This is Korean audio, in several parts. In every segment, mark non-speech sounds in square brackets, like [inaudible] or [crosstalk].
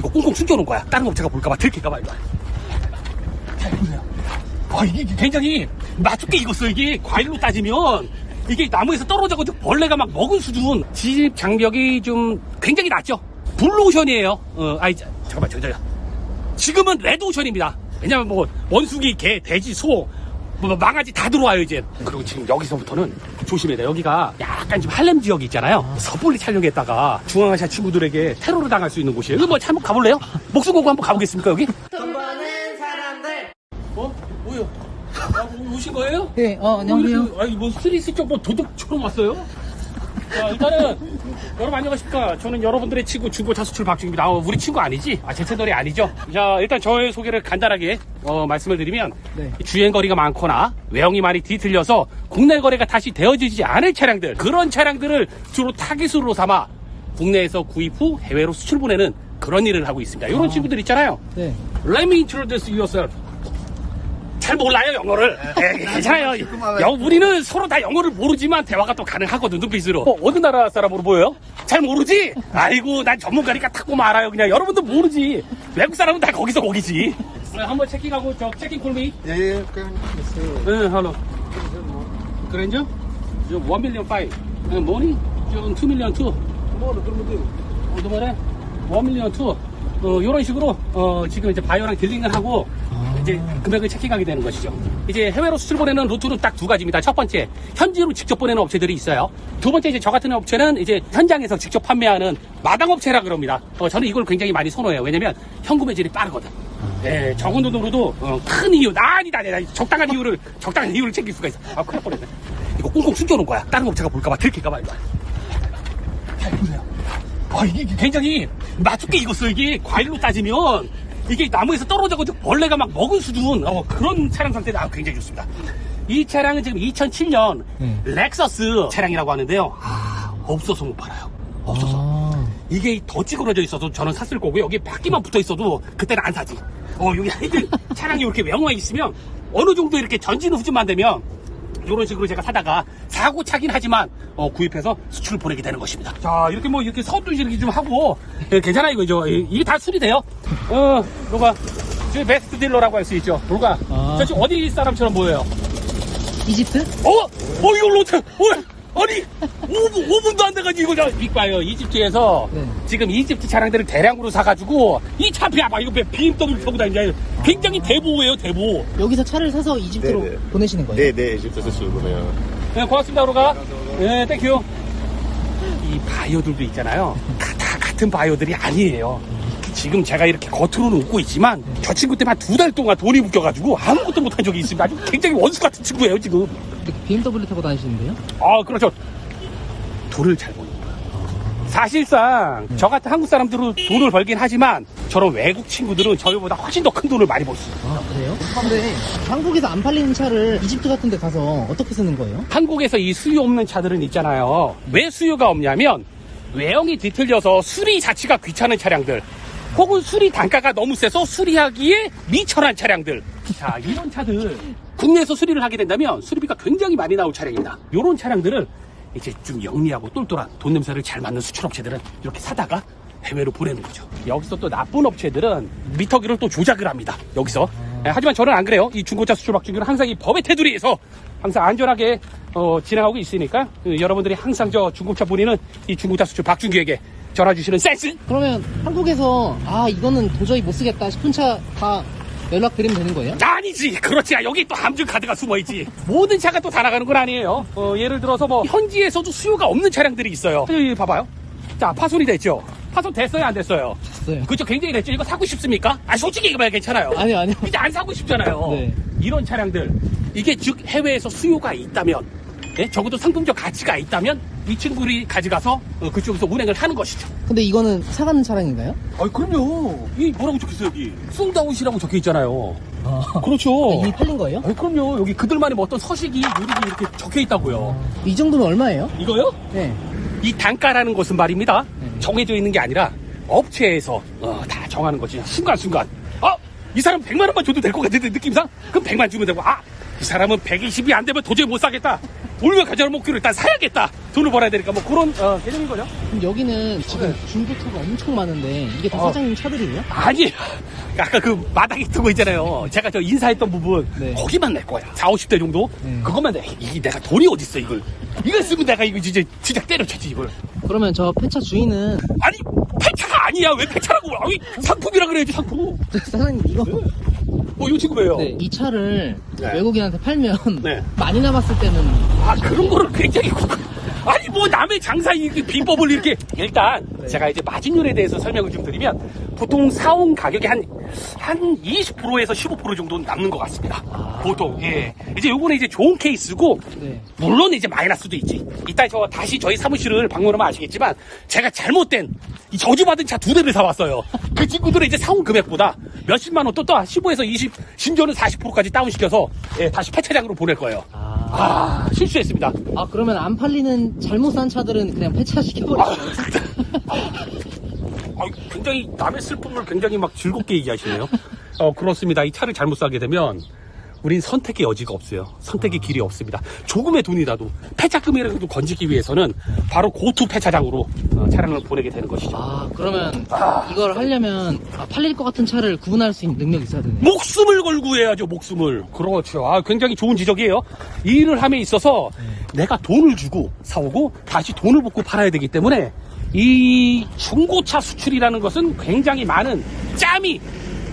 이거 꽁꽁 숨겨놓은 거야. 다른 업체가 볼까봐 들킬까봐 이거. 잘 보세요. 와 이게 굉장히 맛좋게 익었어 이게 과일로 따지면 이게 나무에서 떨어져가지고 벌레가 막 먹은 수준. 집 장벽이 좀 굉장히 낮죠. 블루오션이에요. 어, 아이 자, 잠깐만 저저요. 지금은 레드오션입니다. 왜냐면 뭐 원숭이, 개, 돼지, 소, 뭐 망아지 다 들어와요 이제. 그리고 지금 여기서부터는 조심해야 돼. 여기가 약간 좀 할렘 지역 있잖아요. 섣불리 촬영했다가 중앙아시아 친구들에게 테러를 당할 수 있는 곳이에요. 이거 뭐 한번 가볼래요? 목숨 걸고 한번 가보겠습니까 여기? 돈 버는 사람들. 어? 뭐요? 아, 오- 오신 거예요? 네, 어, 안녕하세요. 어, 이렇게, 아니 뭐 스트리스 쪽뭐 도둑처럼 왔어요? 자 일단은 여러분 안녕하십니까 저는 여러분들의 친구 중고차 수출 박중입니다 아, 우리 친구 아니지? 아제 채널이 아니죠? 자 일단 저의 소개를 간단하게 어, 말씀을 드리면 네. 주행 거리가 많거나 외형이 많이 뒤틀려서 국내 거래가 다시 되어지지 않을 차량들 그런 차량들을 주로 타깃으로 삼아 국내에서 구입 후 해외로 수출 보내는 그런 일을 하고 있습니다 이런 친구들 있잖아요 네. Let me introduce yourself. 잘 몰라요 영어를. 예, 괜찮아요. 영, 우리는 서로 다 영어를 모르지만 대화가 또 가능하거든 눈빛으로. 어, 어느 나라 사람으로 보여요? 잘 모르지? 아이고 난 전문가니까 탁고 알아요 그냥. 여러분들 모르지. 외국 사람은 다 거기서 거기지. 네, 한번 체킹하고 저 체킹 콜미. 예, 예. 네, 할로. 그랜저? 저 1 밀리언 5. 네, 뭐니? 저 2 밀리언 2. 뭐는 그러면 돼요. 어디 말해? 1 밀리언 2. 어, 요런 식으로, 어, 지금 이제 바이오랑 딜링을 하고, 이제 금액을 체킹하게 되는 것이죠. 이제 해외로 수출 보내는 루트는 딱 두 가지입니다. 첫 번째, 현지로 직접 보내는 업체들이 있어요. 두 번째, 이제 저 같은 업체는 이제 현장에서 직접 판매하는 마당업체라 그럽니다. 어, 저는 이걸 굉장히 많이 선호해요. 왜냐면 현금 매질이 빠르거든. 예, 적은 돈으로도 어, 큰 이유, 나 아니다, 내가 적당한 이유를, 적당한 이유를 챙길 수가 있어. 아, 큰일 날 뻔했네. 이거 꽁꽁 숨겨놓은 거야. 다른 업체가 볼까봐, 들킬까봐, 이거. 잘 보세요. 와, 이게 굉장히 맛좋게 익었어, 이게. 과일로 따지면. 이게 나무에서 떨어져가지고 벌레가 막 먹은 수준. 어, 그런 차량 상태가 굉장히 좋습니다. 이 차량은 지금 2007년 네. 렉서스 차량이라고 하는데요. 아, 없어서 못 팔아요. 없어서. 아, 이게 더 찌그러져 있어도 저는 샀을 거고 여기 바퀴만 붙어 있어도 그때는 안 사지. 어 여기 하여튼 차량이 이렇게 외형화 있으면 어느 정도 이렇게 전진 후진만 되면 이런 식으로 제가 사다가 사고 차긴 하지만 어, 구입해서 수출을 보내게 되는 것입니다. 자 이렇게 뭐 이렇게 이렇게 좀 하고 예, 괜찮아 이거죠. 이- 이게 다 수리 돼요. 어 누가 저 베스트 딜러라고 할 수 있죠. 누가 아. 저 지금 어디 사람처럼 보여요? 이집트? 어? 어, 이걸로 어떻게, 어, 아니, 5분, 5분도 안 돼가지고, 이거, 이봐요. 이집트에서 네. 지금 이집트 차량들을 대량으로 사가지고, 이 차피, 봐, 이거 BMW 타고 다니냐. 굉장히 대보예요, 대보. 여기서 차를 사서 이집트로 네네. 보내시는 거예요? 네, 네, 이집트에서 출근해요. 네, 고맙습니다, 우로가. 네, 땡큐. 이 바이오들도 있잖아요. [laughs] 다, 다 같은 바이오들이 아니에요. 지금 제가 이렇게 겉으로는 웃고 있지만, 저 친구 때문에 한두달 동안 돈이 묶여가지고 아무것도 못한 적이 있습니다. 아주 굉장히 원수 같은 친구예요, 지금. 이렇게 BMW 타고 다니시는데요? 아, 그렇죠. 돈을 잘 버는 거야. 사실상 저 같은 한국 사람들은 돈을 벌긴 하지만 저런 외국 친구들은 저희보다 훨씬 더 큰 돈을 많이 벌 수 있어요. 아, 그래요? 근데 한국에서 안 팔리는 차를 이집트 같은 데 가서 어떻게 쓰는 거예요? 한국에서 이 수요 없는 차들은 있잖아요. 왜 수요가 없냐면 외형이 뒤틀려서 수리 자체가 귀찮은 차량들 혹은 수리 단가가 너무 세서 수리하기에 미천한 차량들 자 이런 차들 국내에서 수리를 하게 된다면 수리비가 굉장히 많이 나올 차량입니다. 이런 차량들을 이제 좀 영리하고 똘똘한 돈 냄새를 잘 맡는 수출업체들은 이렇게 사다가 해외로 보내는 거죠. 여기서 또 나쁜 업체들은 미터기를 또 조작을 합니다. 여기서. 예, 하지만 저는 안 그래요. 이 중고차 수출 박중기는 항상 이 법의 테두리에서 항상 안전하게 어, 진행하고 있으니까 어, 여러분들이 항상 저 중고차 보내는 이 중고차 수출 박중기에게 전화 주시는 센스? 그러면 한국에서 아 이거는 도저히 못 쓰겠다 싶은 차 다 연락드리면 되는 거예요? 아니지! 그렇지! 여기 또 함정 카드가 숨어있지. 모든 차가 또 다 나가는 건 아니에요. 어, 예를 들어서 뭐 현지에서도 수요가 없는 차량들이 있어요. 여기 봐봐요. 자 파손이 됐죠? 파손 됐어요? 안 됐어요? 됐어요. 그쵸? 굉장히 됐죠? 이거 사고 싶습니까? 아 솔직히 얘기해봐야 괜찮아요. 아니요, 아니요. 이제 안 사고 싶잖아요. 네. 이런 차량들. 이게 즉 해외에서 수요가 있다면 예? 적어도 상품적 가치가 있다면 이 친구들이 가져가서 어, 그쪽에서 운행을 하는 것이죠 근데 이거는 사가는 차량인가요? 아 그럼요 이 뭐라고 적혀있어요 여기 숭다웃이라고 적혀 있잖아요 아, 그렇죠 이미 팔린 거예요? 아니, 그럼요. 여기 그들만의 뭐 어떤 서식이, 유리기 이렇게 적혀 있다고요. 이 정도면 얼마예요? 이거요? 네. 이 단가라는 것은 말입니다. 네. 정해져 있는 게 아니라 업체에서 어, 다 정하는 거지. 순간순간. 어? 이 사람 100만 원만 줘도 될 것 같은데 느낌상? 그럼 100만 주면 되고 아! 이 사람은 120이 안 되면 도저히 못 사겠다. 울며 가자는 목표를 일단 사야겠다. 돈을 벌어야 되니까 뭐 그런 어, 개념인 거죠. 그럼 여기는 지금 중고차가 엄청 많은데 이게 다 어. 사장님 차들이에요? 아니, [laughs] 아까 그 마당에 두고 있잖아요. 제가 저 인사했던 부분, 네. 거기만 낼 거야. 4, 50대 정도? 네. 그것만 내. 이게 내가 돈이 어딨어, 이걸. 이걸 쓰면 내가 이거 진짜, 진짜 때려쳤지, 이걸. 그러면 저 폐차 주인은 아니, 폐차가 아니야. 왜 폐차라고. 아니, 상품이라 그래야지, 상품. [laughs] 사장님 이거 어, 이 친구 왜요? 네, 이 차를 네. 외국인한테 팔면 [laughs] 네. 많이 남았을 때는 아, 그런 거를 굉장히. 고- [laughs] 아니, 뭐, 남의 장사 이 비법을 이렇게. 일단, 제가 이제 마진율에 대해서 설명을 좀 드리면, 보통 사온 가격이 한, 한 20%에서 15% 정도 남는 것 같습니다. 보통, 예. 이제 요거는 이제 좋은 케이스고, 네. 물론 이제 마이너스도 있지. 이따 저 다시 저희 사무실을 방문하면 아시겠지만, 제가 잘못된, 이 저주받은 차 두 대를 사왔어요. [laughs] 그 친구들은 이제 사온 금액보다 몇십만 원 또 또 15에서 20, 심지어는 40%까지 다운시켜서, 예, 다시 폐차장으로 보낼 거예요. 아, 실수했습니다. 아 그러면 안 팔리는 잘못 산 차들은 그냥 폐차 시켜버려요. 아, [laughs] 굉장히 남의 슬픔을 굉장히 막 즐겁게 얘기하시네요. 어, 그렇습니다. 이 차를 잘못 사게 되면 우린 선택의 여지가 없어요. 선택의 길이 없습니다. 조금의 돈이라도 폐차금이라도 건지기 위해서는 바로 고투 폐차장으로 어, 차량을 보내게 되는 것이죠. 아 그러면 이걸 하려면 아, 팔릴 것 같은 차를 구분할 수 있는 능력이 있어야 되네. 목숨을 걸고 해야죠, 목숨을. 그렇죠. 아, 굉장히 좋은 지적이에요. 이 일을 함에 있어서 내가 돈을 주고 사오고 다시 돈을 붓고 팔아야 되기 때문에 이 중고차 수출이라는 것은 굉장히 많은 짬이,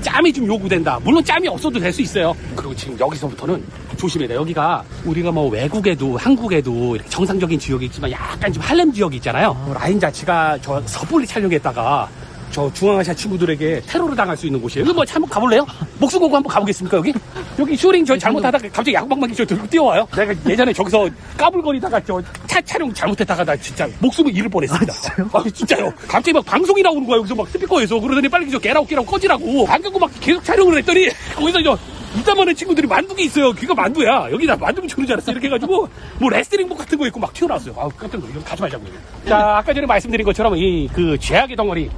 짬이 좀 요구된다. 물론 짬이 없어도 될 수 있어요. 그리고 지금 여기서부터는 조심해야 돼. 여기가 우리가 뭐 외국에도 한국에도 정상적인 지역이 있지만 약간 좀 할렘 지역이 있잖아요. 라인 자체가 저 섣불리 촬영했다가 저 중앙아시아 친구들에게 테러를 당할 수 있는 곳이에요. 이거 뭐 한번 가볼래요? 목숨 걸고 한번 가보겠습니까 여기? 여기 슈링 저 잘못하다가 갑자기 야구방망이 저 들고 뛰어와요. 내가 예전에 저기서 까불거리다가 저 차 촬영 잘못했다가 나 진짜 목숨을 잃을 뻔했습니다. 아, 진짜요? 갑자기 막 방송이 나오는 거야 여기서 막 스피커에서 그러더니 빨리 저 깨라고 깨라고 꺼지라고 안 갖고 막 계속 촬영을 했더니 거기서 저 이따만한 친구들이 만두기 있어요. 귀가 만두야. 여기다 만두 묻혀놓은 줄 알았어. 이렇게 해가지고, 뭐, 레슬링복 같은 거 입고 막 튀어나왔어요. 아우, 깜짝 놀라. 이거 가지 말자고. 자, 아까 전에 말씀드린 것처럼 이, 그, 죄악의 덩어리.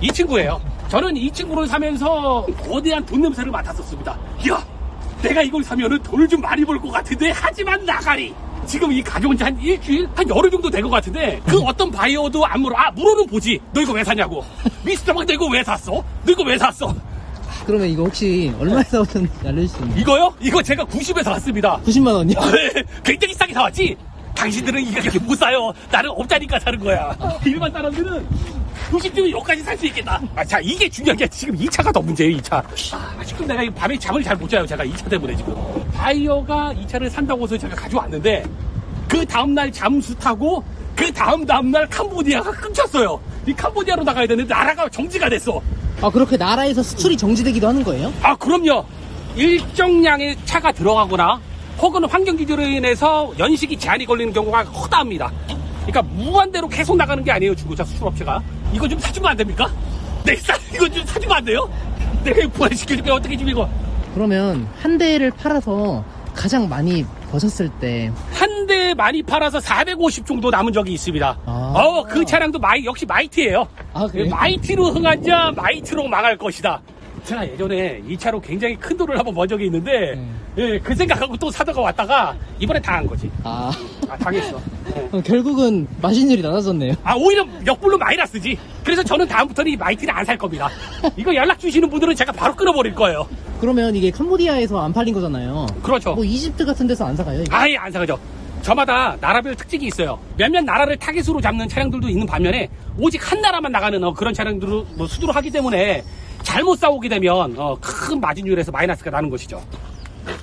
이 친구예요. 저는 이 친구를 사면서 거대한 돈 냄새를 맡았었습니다. 야! 내가 이걸 사면은 돈을 좀 많이 벌 것 같은데, 하지만 나가리! 지금 이 가져온 지 한 일주일? 한 열흘 정도 된 것 같은데, 그 어떤 바이어도 안 물어. 아, 물어는 보지. 너 이거 왜 사냐고. 미스터 막, 너 이거 왜 샀어? 너 이거 왜 샀어? 그러면 이거 혹시 얼마에 사오셨는지 수 있나요? 이거요? 이거 제가 90에 샀습니다. 90만 원이요? [laughs] 굉장히 싸게 사왔지? 당신들은 이게 그렇게 못 사요. 나는 없자니까 사는 거야. [laughs] 일반 사람들은 90주면 여기까지 살 수 있겠다. 아, 자, 이게 중요한 게 지금 이 차가 더 문제예요, 이 차. 아, 지금 내가 이 밤에 잠을 잘 못 자요, 제가 이차 때문에 지금. 바이어가 이 차를 산다고 해서 제가 가져왔는데, 그 다음날 잠수 타고, 그 다음 다음날 캄보디아가 끊겼어요. 이 캄보디아로 나가야 되는데, 나라가 정지가 됐어. 아 그렇게 나라에서 수출이 정지되기도 하는 거예요? 아, 그럼요. 일정량의 차가 들어가거나 혹은 환경 기준으로 인해서 연식이 제한이 걸리는 경우가 허다합니다. 그러니까 무한대로 계속 나가는 게 아니에요, 중고차 수출업체가. 이거 좀 사주면 안 됩니까? 내 쌀, 이거 좀 사주면 안 돼요? 내가 이거 부활시켜줄게, 어떻게 좀 이거. 그러면 한 대를 팔아서 가장 많이 버셨을 때 한 대 많이 팔아서 450 정도 남은 적이 있습니다. 아. 어, 그 차량도 마이, 역시 마이티예요 아, 그래요? 마이티로 흥한 자, 마이티로 망할 것이다. 제가 예전에 이 차로 굉장히 큰 돈을 한번 번 적이 있는데, 예, 그 생각하고 또 사다가 왔다가, 이번에 당한 거지. 아 아, 당했어. 예. 그럼 결국은 마진율이 낮아졌네요. 아, 오히려 역불로 마이너스지. 그래서 저는 다음부터는 이 마이티를 안 살 겁니다. 이거 연락 주시는 분들은 제가 바로 끊어버릴 거예요. 그러면 이게 캄보디아에서 안 팔린 거잖아요. 그렇죠. 뭐 이집트 같은 데서 안 사가요? 이거? 아예 안 사가죠. 저마다 나라별 특징이 있어요. 몇몇 나라를 타깃으로 잡는 차량들도 있는 반면에 오직 한 나라만 나가는 어, 그런 차량들을 뭐 수두로 하기 때문에 잘못 싸우게 되면 어, 큰 마진율에서 마이너스가 나는 것이죠.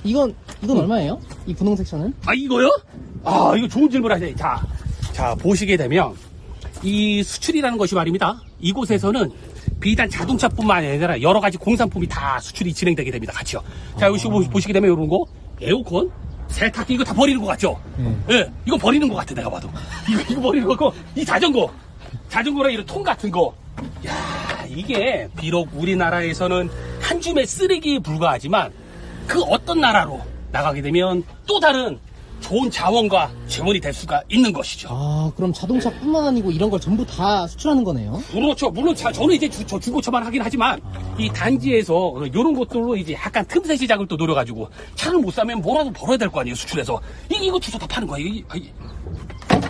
이건 이건 얼마예요? 이 분홍 섹션은? 아 이거요? 아 이거 좋은 질문 하세요. 자, 자 보시게 되면 이 수출이라는 것이 말입니다. 이곳에서는 비단 자동차뿐만 아니라 여러 가지 공산품이 다 수출이 진행되게 됩니다. 같이요. 자 여기 보- 보시게 되면 이런 거 에어컨, 세탁기 이거 다 버리는 것 같죠? 예, 이거 버리는 것 같아 내가 봐도. 이거 이거 버리는 거고 이 자전거, 자전거랑 이런 통 같은 거. 야 이게 비록 우리나라에서는 한 줌의 쓰레기에 불과하지만 그 어떤 나라로 나가게 되면 또 다른 좋은 자원과 재원이 될 수가 있는 것이죠. 아, 그럼 자동차뿐만 아니고 이런 걸 전부 다 수출하는 거네요? 그렇죠. 물론 자, 저는 이제 주, 저 중고차만 하긴 하지만 이 단지에서 이런 것들로 이제 약간 틈새 시장을 또 노려가지고 차를 못 사면 뭐라도 벌어야 될 거 아니에요 수출해서 이, 이거 주소 다 파는 거야. 이, 이,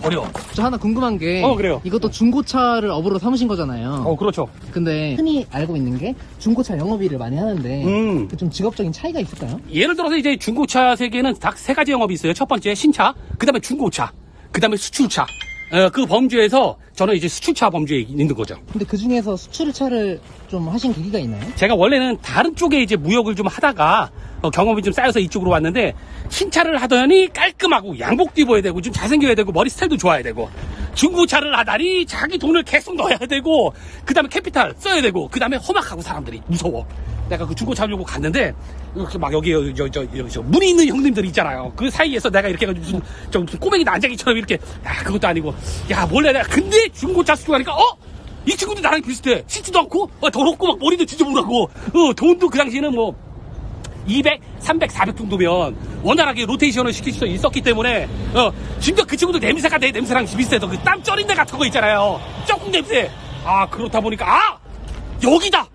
어려워. 저 하나 궁금한 게. 어, 그래요? 이것도 중고차를 업으로 삼으신 거잖아요. 어 그렇죠. 근데 흔히 알고 있는 게 중고차 영업일을 많이 하는데. 음. 그좀 직업적인 차이가 있을까요? 예를 들어서 이제 중고차 세계는 딱 세 가지 영업이 있어요. 첫 번째 신차, 그 다음에 중고차, 그 다음에 수출차. 어, 그 범주에서 저는 이제 수출차 범주에 있는 거죠. 근데 그 중에서 수출차를 좀 하신 계기가 있나요? 제가 원래는 다른 쪽에 이제 무역을 좀 하다가 어, 경험이 좀 쌓여서 이쪽으로 왔는데 신차를 하더니 깔끔하고 양복도 입어야 되고 좀 잘생겨야 되고 머리 스타일도 좋아야 되고 중고차를 하다니 자기 돈을 계속 넣어야 되고 그 다음에 캐피탈 써야 되고 그 다음에 험악하고 사람들이 무서워 내가 그 중고차 하려고 갔는데 이렇게 막 여기 저, 저, 여기 저 문이 있는 형님들 있잖아요 그 사이에서 내가 이렇게 해가지고 무슨, 저 꼬맹이 난장이처럼 이렇게 야 그것도 아니고 야 몰래 내가 근데 중고차 수출하니까 어? 이 친구도 나랑 비슷해. 씻지도 않고, 어, 더럽고, 막 머리도 지저분하고, 어, 돈도 그 당시에는 뭐, 200, 300, 400 정도면 원활하게 로테이션을 시킬 수 있었기 때문에, 어, 심지어 그 친구도 냄새가 내 냄새랑 비슷해서 그땀 쩌린내 같은 거 있잖아요. 조금 냄새. 아, 그렇다 보니까, 아! 여기다!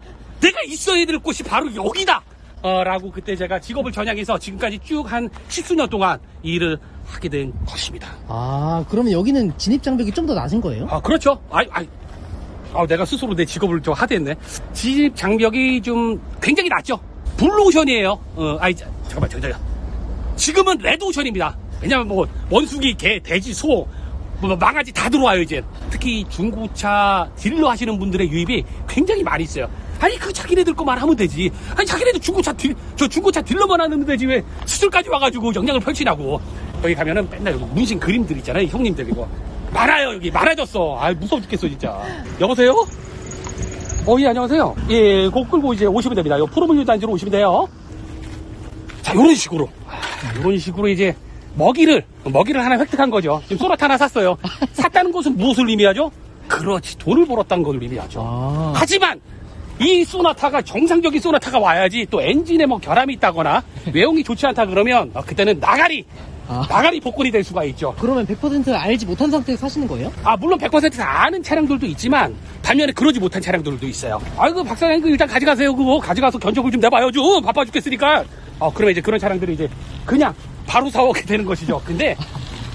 내가 있어야 될 곳이 바로 여기다! 어, 라고 그때 제가 직업을 전향해서 지금까지 쭉 한 십수년 동안 이 일을 하게 된 것입니다. 아, 그러면 여기는 진입 장벽이 좀 더 낮은 거예요? 아, 그렇죠. 아이, 아이. 아, 내가 스스로 내 직업을 좀 하대했네. 진입 장벽이 좀 굉장히 낮죠. 블루오션이에요. 어, 아이, 자, 잠깐만, 저기, 저기. 지금은 레드오션입니다. 왜냐면 뭐, 원숭이, 개, 돼지, 소, 뭐, 망아지 다 들어와요, 이제. 특히 중고차 딜러 하시는 분들의 유입이 굉장히 많이 있어요. 아니, 그 자기네들 거만 하면 되지. 아니, 자기네들 중고차 딜, 저 중고차 딜러만 하면 되지. 왜 수술까지 와가지고 영향을 펼치냐고. 여기 가면은 맨날 여기 문신 그림들 있잖아요, 형님들 이거. 많아요, 여기. 많아졌어. 아 무서워 죽겠어, 진짜. 여보세요? 어, 예, 안녕하세요. 예, 곧 끌고 이제 오시면 됩니다. 요 프로문유 단지로 오시면 돼요. 자, 요런 식으로. 아, 요런 식으로 이제 먹이를, 먹이를 하나 획득한 거죠. 지금 소나타 하나 샀어요. [laughs] 샀다는 것은 무엇을 의미하죠? 그렇지, 돈을 벌었다는 걸 의미하죠. 아. 하지만 이 소나타가 정상적인 소나타가 와야지 또 엔진에 뭐 결함이 있다거나 [laughs] 외형이 좋지 않다 그러면 어, 그때는 나가리 아. 나가리 복권이 될 수가 있죠. 그러면 100% 알지 못한 상태에서 사시는 거예요? 아 물론 100%다 아는 차량들도 있지만 반면에 그러지 못한 차량들도 있어요. 아이고 박사님 그 일단 가져가세요 그거 가져가서 견적을 좀 내봐요 좀 바빠 죽겠으니까. 어 그러면 이제 그런 차량들이 이제 그냥 바로 사오게 되는 것이죠. 근데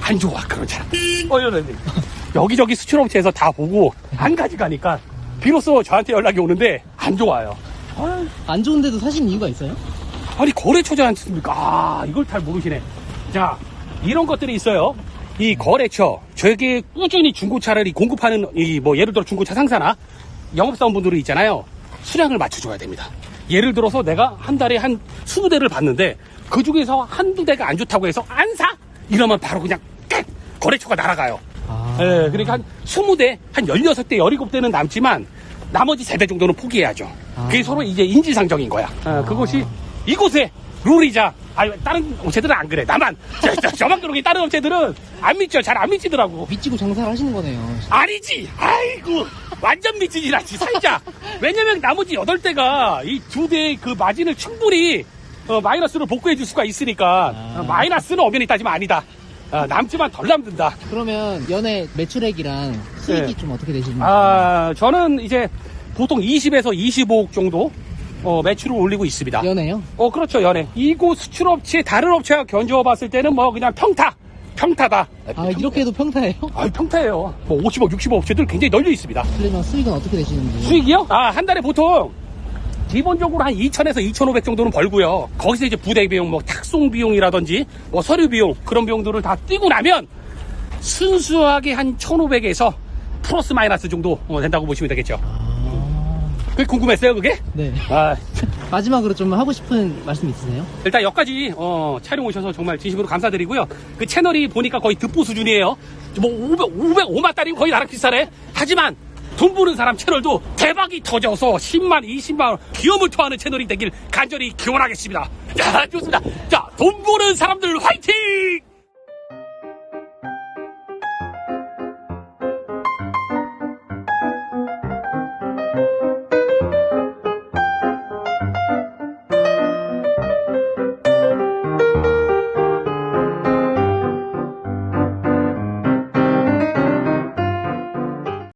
안 좋아 그런 차량. 어 이러네. 여기저기 수출업체에서 다 보고 안 가져가니까 비로소 저한테 연락이 오는데 안 좋아요. 아, 안 좋은데도 사신 이유가 있어요? 아니 거래처지 않습니까? 아 이걸 잘 모르시네. 자 이런 것들이 있어요. 이 거래처 저에게 꾸준히 중고차를 이 공급하는 이 뭐 예를 들어 중고차 상사나 영업사원분들이 있잖아요. 수량을 맞춰줘야 됩니다. 예를 들어서 내가 한 달에 한 20대를 봤는데 그 중에서 한두 대가 안 좋다고 해서 안 사? 이러면 바로 그냥 끝! 거래처가 날아가요. 아. 예, 그러니까 한 20대, 한 16대, 17대는 남지만 나머지 세대 정도는 포기해야죠. 그게 서로 이제 인지상정인 거야. 어, 그것이 이곳의 룰이자, 아니, 다른 업체들은 안 그래. 나만, [laughs] 저, 저, 저만 그러기 다른 업체들은 안 믿죠. 잘 안 믿지더라고. 믿지고 장사를 하시는 거네요. 아니지! 아이고! 완전 미치지, 나 살자! 왜냐면 나머지 8대가 이 두 대의 그 마진을 충분히 어, 마이너스로 복구해 줄 수가 있으니까 어, 마이너스는 엄연히 따지면 아니다. 어, 남지만 덜 남든다. 그러면 연애 매출액이랑 수익이 네. 좀 어떻게 되시는지. 아, 저는 이제 보통 20에서 25억 정도 어, 매출을 올리고 있습니다. 연애요? 어, 그렇죠, 연애. 이곳 수출업체, 다른 업체와 견주어 봤을 때는 뭐 그냥 평타! 평타다. 아, 이렇게 해도 평타예요? 아, 평타예요. 뭐 50억, 60억 업체들 굉장히 널려 있습니다. 그러면 수익은 어떻게 되시는지. 수익이요? 아, 한 달에 보통 기본적으로 한 2,000에서 2,500 정도는 벌고요. 거기서 이제 부대 비용, 뭐 탁송 비용이라든지 뭐 서류 비용 그런 비용들을 다 띄고 나면 순수하게 한 1,500에서 플러스 마이너스 정도 어, 된다고 보시면 되겠죠. 아, 그게 궁금했어요, 그게? 네. 아, [laughs] 마지막으로 좀 하고 싶은 말씀 있으세요? 일단 여기까지 어, 촬영 오셔서 정말 진심으로 감사드리고요. 그 채널이 보니까 거의 득보 수준이에요. 뭐 500, 500, 5만 달이면 거의 나랑 비슷하네. 하지만 돈 버는 사람 채널도 대박이 터져서 10만, 20만 원 기염을 토하는 채널이 되길 간절히 기원하겠습니다. 자, 좋습니다. 자, 돈 버는 사람들 화이팅!